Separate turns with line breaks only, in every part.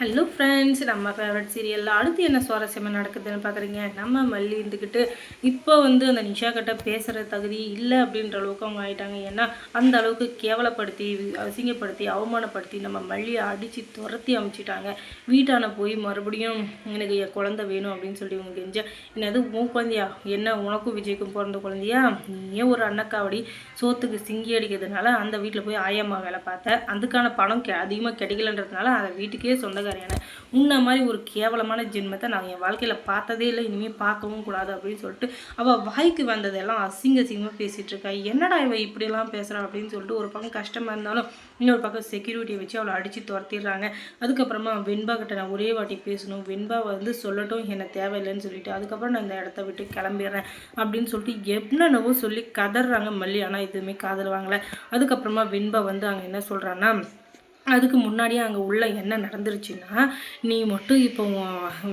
Hello friends நம்ம favourite சீரியலில் அடுத்து என்ன சுவாரஸ்யமாக நடக்குதுன்னு பார்க்குறீங்க? நம்ம மல்லி இருந்துக்கிட்டு இப்போ வந்து அந்த நிஷா கிட்ட பேசுகிற தகுதி இல்லை அப்படின்ற அளவுக்கு அவங்க ஆயிட்டாங்க. ஏன்னா அந்த அளவுக்கு கேவலப்படுத்தி அசிங்கப்படுத்தி அவமானப்படுத்தி நம்ம மல்லியை அடித்து துரத்தி அமைச்சிட்டாங்க. வீட்டான போய் மறுபடியும் எனக்கு என் குழந்தை வேணும் அப்படின்னு சொல்லி இவங்க கெஞ்ச என்னது உன் குழந்தையா? என்ன உனக்கும் விஜய்க்கும் பிறந்த குழந்தையா? நீயே ஒரு அன்னக்காவடி சோத்துக்கு சிங்கி அடிக்கிறதுனால அந்த வீட்டில் போய் ஆயம்மா வேலை பார்த்தேன் அதுக்கான பணம் கெ அதிகமாக கிடைக்கலன்றதுனால அதை வீட்டுக்கே சொந்த சொந்தக்காரியான உன்ன மாதிரி ஒரு கேவலமான ஜென்மத்தை நான் என் வாழ்க்கையில் பார்த்ததே இல்லை இனிமேல் பார்க்கவும் கூடாது அப்படின்னு சொல்லிட்டு அவள் வாய்க்கு வந்ததெல்லாம் அசிங்க அசிங்கமாக பேசிகிட்டு இருக்கா. என்னடா இவள் இப்படியெல்லாம் பேசுகிறா அப்படின்னு சொல்லிட்டு ஒரு பக்கம் கஷ்டமாக இருந்தாலும் இன்னொரு பக்கம் செக்யூரிட்டியை வச்சு அவளை அடித்து துரத்திடுறாங்க. அதுக்கப்புறமா வெண்பா கிட்ட நான் ஒரே வாட்டி பேசணும் வெண்பா வந்து சொல்லட்டும் என்ன தேவையில்லைன்னு சொல்லிட்டு அதுக்கப்புறம் நான் இந்த இடத்த விட்டு கிளம்பிடுறேன் அப்படின்னு சொல்லிட்டு என்னென்னவோ சொல்லி கதறாங்க மல்லி. ஆனால் எதுவுமே காதல் வாங்கலை. அதுக்கப்புறமா வெண்பா வந்து அங்கே என்ன சொல்கிறான்னா அதுக்கு முன்னாடியே அங்கே உள்ள என்ன நடந்துருச்சுன்னா நீ மட்டும் இப்போ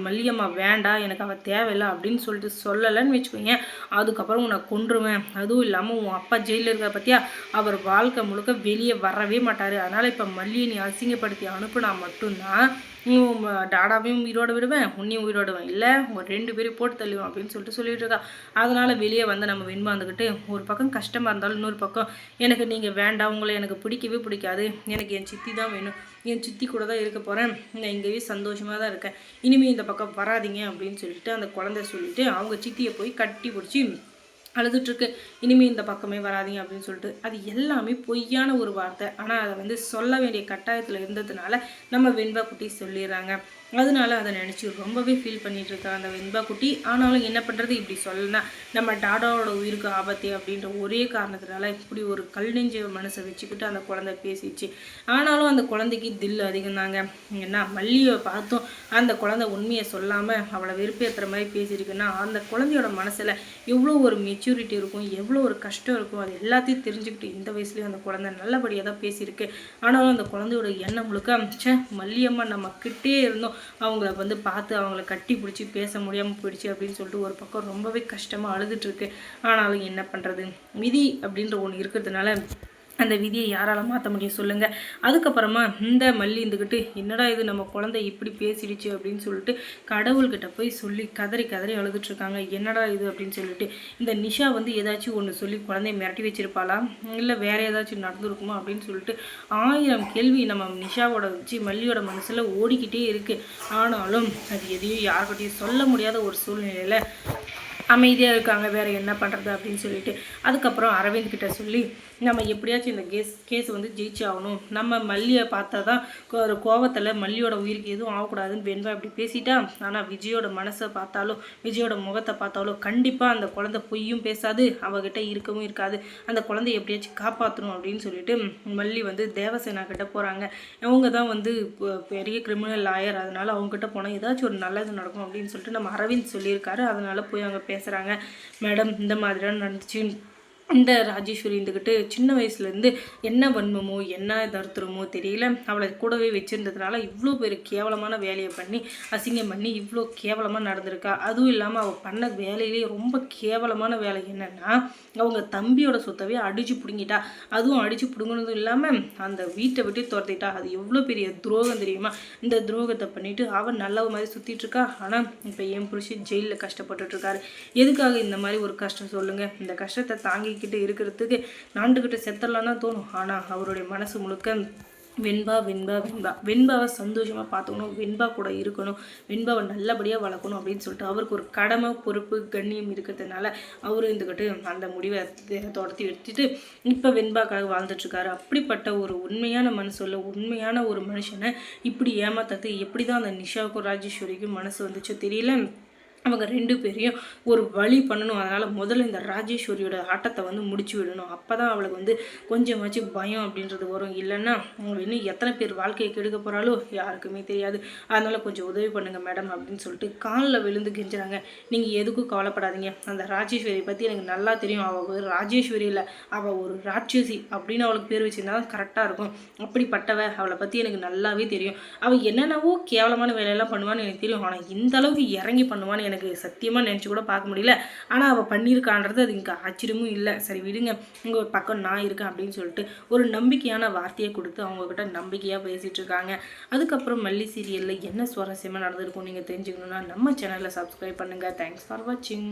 மல்லியம்மா வேண்டாம் எனக்கு அவள் தேவையில்லை அப்படின்னு சொல்லிட்டு சொல்லலைன்னு வச்சுக்கோங்க அதுக்கப்புறம் உன்னை கொன்றுவேன். அதுவும் இல்லாமல் உன் அப்பா ஜெயிலில் இருக்கிற பற்றியா அவர் வாழ்க்கை முழுக்க வெளியே வரவே மாட்டார். அதனால் இப்போ மல்லியை நீ அசிங்கப்படுத்தி அனுப்புனா மட்டும்தான் உம் டாடாவையும் உயிரோட விடுவேன் உன்னையும் உயிரோட இல்லை ஒரு ரெண்டு பேரையும் போட்டு தள்ளுவேன் அப்படின்னு சொல்லிட்டு சொல்லிட்டு இருக்கா. அதனால் வெளியே வந்து நம்ம வெண்பாந்துக்கிட்டு ஒரு பக்கம் கஷ்டமாக இருந்தாலும் இன்னொரு பக்கம் எனக்கு நீங்கள் வேண்டாம் உங்களை எனக்கு பிடிக்கவே பிடிக்காது. எனக்கு என் சித்தி தான் வேணும். என் சித்தி கூட தான் இருக்க போகிறேன் நான் இங்கேயே சந்தோஷமாக தான் இருக்கேன். இனிமேல் இந்த பக்கம் வராதீங்க அப்படின்னு சொல்லிட்டு அந்த குழந்தை சொல்லிட்டு அவங்க சித்தியை போய் கட்டி பிடிச்சி அழுதுட்ருக்கு இனிமேல் இந்த பக்கமே வராதீங்க அப்படின்னு சொல்லிட்டு அது எல்லாமே பொய்யான ஒரு வார்த்தை. ஆனால் அதை வந்து சொல்ல வேண்டிய கட்டாயத்தில் இருந்ததுனால நம்ம வெண்பா குட்டி சொல்லிடுறாங்க. அதனால அதை நினச்சி ரொம்பவே ஃபீல் பண்ணிகிட்டு இருக்காங்க அந்த வெண்பா குட்டி. ஆனாலும் என்ன பண்ணுறது இப்படி சொல்லலாம் நம்ம டாடாவோட உயிருக்கு ஆபத்து அப்படின்ற ஒரே காரணத்தினால இப்படி ஒரு கல் நெஞ்ச மனசை வச்சுக்கிட்டு அந்த குழந்தை பேசிச்சு. ஆனாலும் அந்த குழந்தைக்கு தில் அதிகம் தாங்க ஏன்னா மல்லியை பார்த்தும் அந்த குழந்தை உண்மையை சொல்லாமல் அவளை வெறுப்பேற்றுற மாதிரி பேசியிருக்குன்னா அந்த குழந்தையோட மனசில் எவ்வளோ ஒரு மெச்சூரிட்டி இருக்கும் எவ்வளோ ஒரு கஷ்டம் இருக்கும் அது எல்லாத்தையும் தெரிஞ்சுக்கிட்டு இந்த வயசுலேயும் அந்த குழந்தை நல்லபடியாக தான் பேசியிருக்கு. ஆனாலும் அந்த குழந்தையோட எண்ணம் முழுக்க ச்சே மல்லியம்மா நம்ம கிட்டே இருந்தோம். அவங்கள வந்து பார்த்து அவங்கள கட்டி பிடிச்சி பேச முடியாமல் போயிடுச்சு அப்படின்னு சொல்லிட்டு ஒரு பக்கம் ரொம்பவே கஷ்டமாக அழுதுட்டு இருக்கு. ஆனாலும் என்ன பண்ணுறது விதி அப்படின்ற ஒன்று இருக்கிறதுனால அந்த விதியை யாரால மாற்ற முடியும் சொல்லுங்கள் அதுக்கப்புறமா இந்த மல்லி இருந்துக்கிட்டு என்னடா இது நம்ம குழந்தை இப்படி பேசிடுச்சு அப்படின்னு சொல்லிட்டு கடவுள்கிட்ட போய் சொல்லி கதறி கதறி அழுதுட்டு இருக்காங்க என்னடா இது? அப்படின்னு சொல்லிட்டு இந்த நிஷா வந்து ஏதாச்சும் ஒன்று சொல்லி குழந்தைய மிரட்டி வச்சிருப்பாளா? இல்லை வேற ஏதாச்சும் நடந்திருக்குமா? அப்படின்னு சொல்லிட்டு ஆயிரம் கேள்வி நம்ம நிஷாவோட வச்சு மல்லியோட மனசில் ஓடிக்கிட்டே இருக்குது ஆனாலும் அது எதையும் யார்கிட்டையும் சொல்ல முடியாத ஒரு சூழ்நிலையில் அமைதியாக இருக்காங்க வேறு என்ன பண்ணுறது அப்படின்னு சொல்லிட்டு. அதுக்கப்புறம் அரவிந்த் கிட்ட சொல்லி நம்ம எப்படியாச்சும் இந்த கேஸ் கேஸ் வந்து ஜெயிச்சு ஆகணும். நம்ம மல்லியை பார்த்தா தான் கோ- ஒரு கோவத்தில் மல்லியோட உயிருக்கு எதுவும் ஆகக்கூடாதுன்னு வெண்பா இப்படி பேசிட்டா ஆனால் விஜயோட மனசை பார்த்தாலும் விஜயோட முகத்தை பார்த்தாலோ கண்டிப்பாக அந்த குழந்தை பொய்யும் பேசாது அவகிட்ட இருக்கவும் இருக்காது. அந்த குழந்தை எப்படியாச்சும் காப்பாற்றணும் அப்படின்னு சொல்லிட்டு மல்லி வந்து தேவசேனா கிட்ட போகிறாங்க அவங்க தான் வந்து பெரிய கிரிமினல் லாயர் அதனால் அவங்ககிட்ட போனால் ஏதாச்சும் ஒரு நல்லது நடக்கும் அப்படின்னு சொல்லிட்டு நம்ம அரவிந்த் சொல்லியிருக்காரு. அதனால் போய் அங்கே பேசுகிறாங்க மேடம் இந்த மாதிரியான நடந்துச்சு இந்த ராஜேஸ்வரி இருந்துக்கிட்டு சின்ன வயசுலேருந்து என்ன வன்மமோ என்ன தருத்திரமோ தெரியல. அவளை கூடவே வச்சிருந்ததுனால இவ்வளோ பேர் கேவலமான வேலையை பண்ணி அசிங்கம் பண்ணி இவ்வளோ கேவலமாக நடந்திருக்கா. அதுவும் இல்லாமல் அவள் பண்ண வேலையிலேயே ரொம்ப கேவலமான வேலை என்னென்னா அவங்க தம்பியோட சொத்தவே அடிச்சு பிடுங்கிட்டா. அதுவும் அடிச்சு பிடுங்கினதும் இல்லாமல் அந்த வீட்டை விட்டு துரத்திட்டா. அது எவ்வளோ பெரிய துரோகம் தெரியுமா? இந்த துரோகத்தை பண்ணிவிட்டு அவன் நல்ல மாதிரி சுற்றிட்டுருக்கா ஆனால் இப்போ என் புருஷன் ஜெயிலில் கஷ்டப்பட்டுட்ருக்காரு. எதுக்காக இந்த மாதிரி ஒரு கஷ்டம் சொல்லுங்கள் இந்த கஷ்டத்தை தாங்கி தாங்கிக்கிட்டு இருக்கிறதுக்கு நாண்டுக்கிட்ட செத்தரலாம் தான் தோணும். ஆனால் அவருடைய மனசு முழுக்க வெண்பா வெண்பா வெண்பா. வெண்பாவை சந்தோஷமாக பார்த்துக்கணும். வெண்பா கூட இருக்கணும். வெண்பாவை நல்லபடியாக வளர்க்கணும் அப்படின்னு சொல்லிட்டு அவருக்கு ஒரு கடமை பொறுப்பு கண்ணியம் இருக்கிறதுனால அவரும் இருந்துக்கிட்டு அந்த முடிவை தொடர்த்தி எடுத்துட்டு இப்போ வெண்பாக்காக வாழ்ந்துட்டுருக்காரு. அப்படிப்பட்ட ஒரு உண்மையான மனசுள்ள உண்மையான ஒரு மனுஷனை இப்படி ஏமாத்தது எப்படி தான் அந்த நிஷாவுக்கும் ராஜேஸ்வரிக்கும் மனசு வந்துச்சோ தெரியல. அவங்க ரெண்டு பேரையும் ஒரு வழி பண்ணணும். அதனால் முதல்ல இந்த ராஜேஸ்வரியோட ஆட்டத்தை வந்து முடிச்சு விடணும். அப்போ தான் அவளுக்கு வந்து கொஞ்சமாச்சும் பயம் அப்படின்றது வரும். இல்லைன்னா அவங்க இன்னும் எத்தனை பேர் வாழ்க்கையை கெடுக்க போகிறாலோ யாருக்குமே தெரியாது. அதனால் கொஞ்சம் உதவி பண்ணுங்கள் மேடம் அப்படின்னு சொல்லிட்டு காலில் விழுந்து கெஞ்சுறாங்க. நீங்கள் எதுக்கும் கவலைப்படாதீங்க. அந்த ராஜேஸ்வரியை பற்றி எனக்கு நல்லா தெரியும். அவள் ஒரு ராஜேஸ்வரி இல்லை. அவள் ஒரு ராட்சசி அப்படின்னு அவளுக்கு பேர் தான் கரெக்டாக இருக்கும். அப்படிப்பட்டவ அவளை பற்றி எனக்கு நல்லாவே தெரியும். அவள் என்னென்னவோ கேவலமான வேலையெல்லாம் பண்ணுவான்னு எனக்கு தெரியும். ஆனால் இந்த அளவுக்கு இறங்கி பண்ணுவான்னு எனக்கு எனக்கு சத்தியமாக நினச்சி கூட பார்க்க முடியல. ஆனால் அவள் பண்ணியிருக்கான்றது அது இங்கே ஆச்சரியமும் இல்லை. சரி விடுங்க. இங்கே ஒரு பக்கம் நான் இருக்கேன் அப்படின்னு சொல்லிட்டு ஒரு நம்பிக்கையான வார்த்தையை கொடுத்து அவங்கக்கிட்ட நம்பிக்கையாக பேசிகிட்டு இருக்காங்க. அதுக்கப்புறம் மல்லி சீரியலில் என்ன சுவாரஸ்யமாக நடந்திருக்கும் நீங்கள் தெரிஞ்சுக்கணுன்னா நம்ம சேனலில் சப்ஸ்கிரைப் பண்ணுங்கள் தேங்க்ஸ் ஃபார் வாட்சிங்